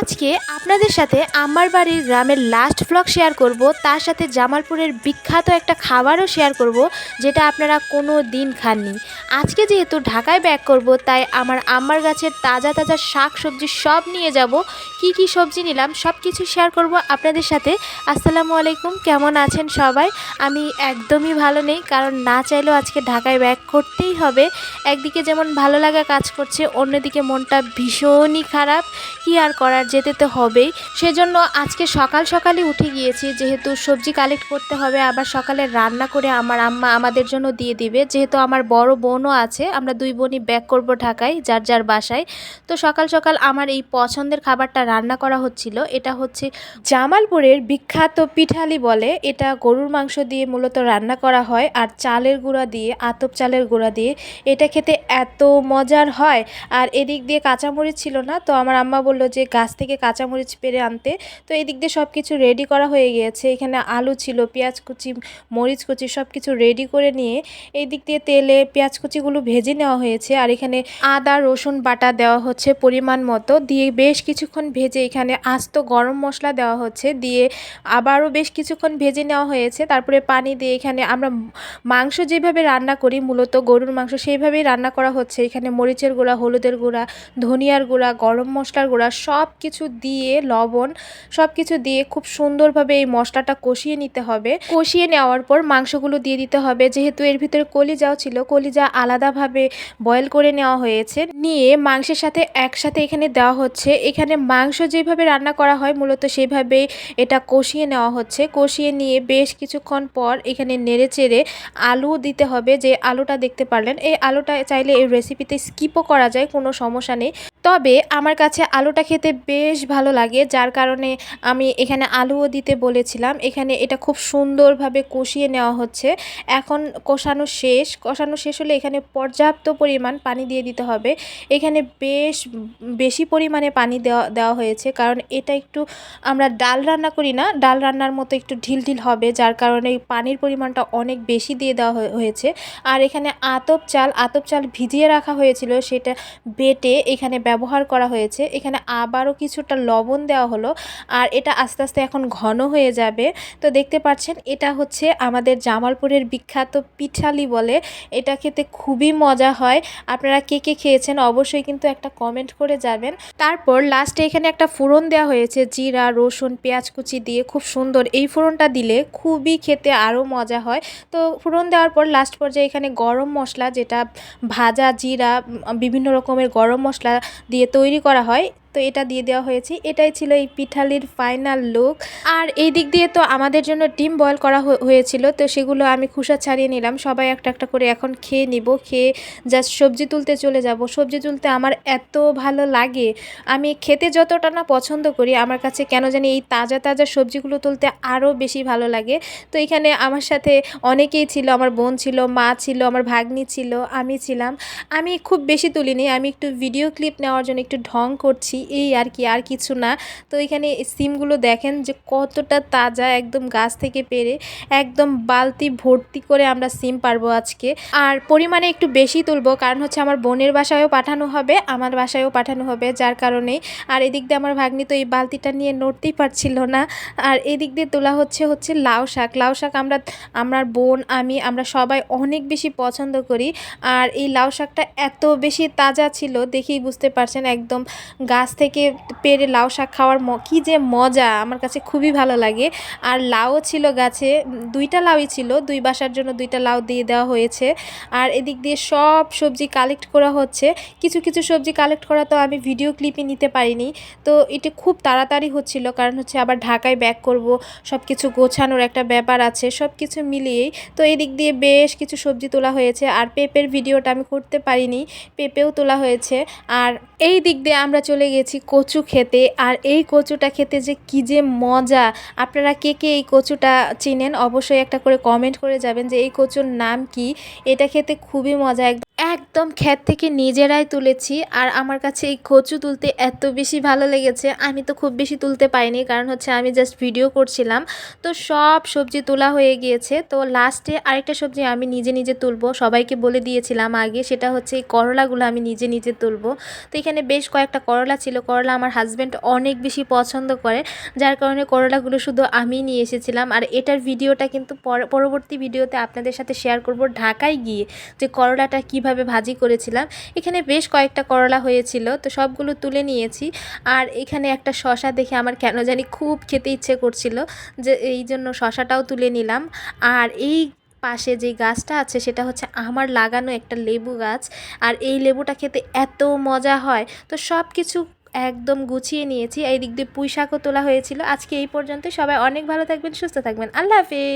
আজকে আপনাদের সাথে আমার বাড়ির গ্রামের লাস্ট ব্লগ শেয়ার করব। তার সাথে জামালপুরের বিখ্যাত একটা খাবারও শেয়ার করব, যেটা আপনারা কোনো দিন খাননি। আজকে যেহেতু ঢাকায় ব্যাক করব, তাই আমার আম্মার গাছের তাজা তাজা শাক সবজি সব নিয়ে যাব। কি কি সবজি নিলাম সব কিছু শেয়ার করব আপনাদের সাথে। আসসালামু আলাইকুম, কেমন আছেন সবাই? আমি একদমই ভালো নেই, কারণ না চাইলেও আজকে ঢাকায় ব্যাক করতেই হবে। একদিকে যেমন ভালো লাগা কাজ করছে, অন্যদিকে মনটা ভীষণই খারাপ। কি আর করার যেতে তো হবেই। সেজন্য আজকে সকাল সকালই উঠে গিয়েছি, যেহেতু সবজি কালেক্ট করতে হবে, আবার সকালে রান্না করে আমার আম্মা আমাদের জন্য দিয়ে দিবে। যেহেতু আমার বড় বোনও আছে, আমরা দুই বোনই ব্যাক করব ঢাকায়, যার যার বাসায়। তো সকাল সকাল আমার এই পছন্দের খাবারটা রান্না করা হচ্ছিল। এটা হচ্ছে জামালপুরের বিখ্যাত পিঠালি বলে। এটা গরুর মাংস দিয়ে মূলত রান্না করা হয়, আর চালের গুঁড়া দিয়ে, আতপ চালের গুঁড়া দিয়ে। এটা খেতে এত মজার হয়, আর এদিক দিয়ে কাঁচামরিচ ছিল না, তো আমার আম্মা বলল যে গাছ থেকে কাঁচামরিচ পেরে আনতে। তো এদিক দিয়ে সব কিছু রেডি করা হয়ে গিয়েছে। এখানে আলু ছিল, পেঁয়াজ কুচি, মরিচ কুচি সব কিছু রেডি করে নিয়ে এই দিক দিয়ে তেলে পেঁয়াজ কুচিগুলো ভেজে নেওয়া হয়েছে। আর এখানে আদা, রসুন বাটা দেওয়া হচ্ছে পরিমাণ মতো। দিয়ে বেশ কিছুক্ষণ ভেজে এখানে আস্ত গরম মশলা দেওয়া হচ্ছে। দিয়ে আবারও বেশ কিছুক্ষণ ভেজে নেওয়া হয়েছে। তারপরে পানি দিয়ে এখানে আমরা মাংস যেভাবে রান্না করি, মূলত গরুর মাংস সেইভাবেই রান্না করা হচ্ছে। এখানে মরিচের গুঁড়া, হলুদের গুঁড়া, ধনিয়ার গুঁড়া, গরম মশলার গুঁড়া সব কিছু দিয়ে, লবণ সব কিছু দিয়ে খুব সুন্দরভাবে এই মশলাটা কষিয়ে নিতে হবে। কষিয়ে নেওয়ার পর মাংসগুলো দিয়ে দিতে হবে। যেহেতু এর ভিতরে কলিজাও ছিল, কলিজা আলাদাভাবে বয়েল করে নেওয়া হয়েছে। নিয়ে মাংসের সাথে একসাথে এখানে দেওয়া হচ্ছে। এখানে মাংস যেভাবে রান্না করা হয়, মূলত সেভাবেই এটা কষিয়ে নেওয়া হচ্ছে। কষিয়ে নিয়ে বেশ কিছুক্ষণ পর এখানে নেড়ে চেড়ে আলু দিতে হবে। যে আলুটা দেখতে পারলেন, এই আলুটা চাইলে এই রেসিপিতে স্কিপও করা যায়, কোনো সমস্যা নেই। তবে আমার কাছে আলুটা খেতে বেশ ভালো লাগে, যার কারণে আমি এখানে আলুও দিতে বলেছিলাম। এখানে এটা খুব সুন্দরভাবে কষিয়ে নেওয়া হচ্ছে। এখন কষানো শেষ। কষানো শেষ হলে এখানে পর্যাপ্ত পরিমাণ পানি দিয়ে দিতে হবে। এখানে বেশ বেশি পরিমাণে পানি দেওয়া দেওয়া হয়েছে। কারণ এটা একটু আমরা ডাল রান্না করি না, ডাল রান্নার মতো একটু ঢিল ঢিল হবে, যার কারণে পানির পরিমাণটা অনেক বেশি দিয়ে দেওয়া হয়েছে। আর এখানে আতপ চাল আতপ চাল ভিজিয়ে রাখা হয়েছিল, সেটা বেটে এখানে করা হয়েছে। এখানে আবারও কিছুটা লবণ দেওয়া হলো আর এটা আস্তে আস্তে এখন ঘন হয়ে যাবে। তো দেখতে পাচ্ছেন, এটা হচ্ছে আমাদের জামালপুরের বিখ্যাত পিঠালি বলে। এটা খেতে খুবই মজা হয়। আপনারা কে কে খেয়েছেন অবশ্যই কিন্তু একটা কমেন্ট করে যাবেন তারপর লাস্টে এখানে একটা ফোড়ন দেওয়া হয়েছে, জিরা, রসুন, পেঁয়াজ কুচি দিয়ে। খুব সুন্দর। এই ফোড়নটা দিলে খুবই খেতে আরও মজা হয়। তো ফোড়ন দেওয়ার পর লাস্ট পর্যায়ে এখানে গরম মশলা, যেটা ভাজা, জিরা বিভিন্ন রকমের গরম মশলা দিয়ে তৈরি করা হয় তো এটা দিয়ে দেওয়া হয়েছে। এটাই ছিল এই পিঠালির ফাইনাল লুক আর এই দিক দিয়ে তো আমাদের জন্য ডিম বয়েল করা হয়ে- হয়েছিল। তো সেগুলো আমি খুসা ছাড়িয়ে নিলাম। সবাই একটা একটা করে এখন খেয়ে নিব। খেয়ে জাস্ট সবজি তুলতে চলে যাব। সবজি তুলতে আমার এত ভালো লাগে। আমি খেতে যতটা না পছন্দ করি, আমার কাছে কেন জানি এই তাজা তাজা সবজিগুলো তুলতে আরও বেশি ভালো লাগে। তো এখানে আমার সাথে অনেকেই ছিল। আমার বোন ছিল, মা ছিল, আমার ভাগ্নি ছিল, আমি ছিলাম। আমি খুব বেশি তুলিনি। আমি একটু ভিডিও ক্লিপ নেওয়ার জন্য একটু ঢং করছি। এই আর কি, আর কিছু না। তো এখানে সিমগুলো দেখেন যে কতটা তাজা একদম গাছ থেকে পেরে একদম বালতি ভর্তি করে আমরা সিম পারব আজকে। আর পরিমাণে একটু বেশি তুলবো, কারণ হচ্ছে আমার বোনের বাসায়ও পাঠানো হবে, আমার বাসায়ও পাঠানো হবে, যার কারণে। আর এদিক দিয়ে আমার ভাগ্নি তো এই বালতিটা নিয়ে নড়তেই পারছিল না। আর এদিক দিয়ে তোলা হচ্ছে হচ্ছে লাউ শাক। লাউ শাক আমরা, আমার বোন, আমি, আমরা সবাই অনেক বেশি পছন্দ করি। আর এই লাউ শাকটা এত বেশি তাজা ছিল, দেখেই বুঝতে পারছেন, একদম গাছ থেকে পেরে লাউ শাক খাওয়ার কী যে মজা, আমার কাছে খুবই ভালো লাগে। আর লাউও ছিল গাছে, দুইটা লাউই ছিল, দুই বাসার জন্য দুইটা লাউ দিয়ে দেওয়া হয়েছে। আর এদিক দিয়ে সব সবজি কালেক্ট করা হচ্ছে। কিছু কিছু সবজি কালেক্ট করা তো আমি ভিডিও ক্লিপই নিতে পারিনি। তো এটা খুব তাড়াতাড়ি হচ্ছিল, কারণ হচ্ছে আবার ঢাকায় ব্যাক করব সব কিছু গোছানোর একটা ব্যাপার আছে সব কিছু মিলিয়েই। তো এদিক দিয়ে বেশ কিছু সবজি তোলা হয়েছে, আর পেঁপের ভিডিওটা আমি করতে পারিনি, পেঁপেও তোলা হয়েছে। আর এই দিক দিয়ে আমরা চলে গেছি কচু খেতে। আর এই কচুটা খেতে যে কী যে মজা। আপনারা কে কে এই কচুটা চিনেন অবশ্যই একটা করে কমেন্ট করে যাবেন যে এই কচুর নাম কি? এটা খেতে খুবই মজা। একদম একদম ক্ষেত থেকে নিজেরাই তুলেছি। আর আমার কাছে এই কচু তুলতে এত বেশি ভালো লেগেছে, আমি তো খুব বেশি তুলতে পাইনি কারণ হচ্ছে আমি জাস্ট ভিডিও করছিলাম। তো সব সবজি তোলা হয়ে গিয়েছে। তো লাস্টে আরেকটা সবজি আমি নিজে নিজে তুলবো। সবাইকে বলে দিয়েছিলাম আগে, সেটা হচ্ছে এই করলাগুলো আমি নিজে নিজে তুলবো। তো এখানে বেশ কয়েকটা করলা ছিল করলা আমার হাজব্যান্ড অনেক বেশি পছন্দ করে। যার কারণে করলাগুলো শুধু আমি নিয়ে এসেছিলাম। আর এটার ভিডিওটা কিন্তু পর- পরবর্তী ভিডিওতে আপনাদের সাথে শেয়ার করব ঢাকায় গিয়ে যে করলাটা কীভাবে ভাজি করেছিলাম। এখানে বেশ কয়েকটা করলা হয়েছিল, তো সবগুলো তুলে নিয়েছি। আর এখানে একটা শশা দেখে আমার কেন জানি খুব খেতে ইচ্ছে করছিল যে এই জন্য শশাটাও তুলে নিলাম। আর এই পাশে যে গাছটা আছে সেটা হচ্ছে আমার লাগানো একটা লেবু গাছ। আর এই লেবুটা খেতে এত মজা হয়। তো সব কিছু একদম গুছিয়ে নিয়েছি। এই দিক দিয়ে পুঁই শাকও তোলা হয়েছিল। আজকে এই পর্যন্ত সবাই অনেক ভালো থাকবেন, সুস্থ থাকবেন। আল্লাহ হাফিজ।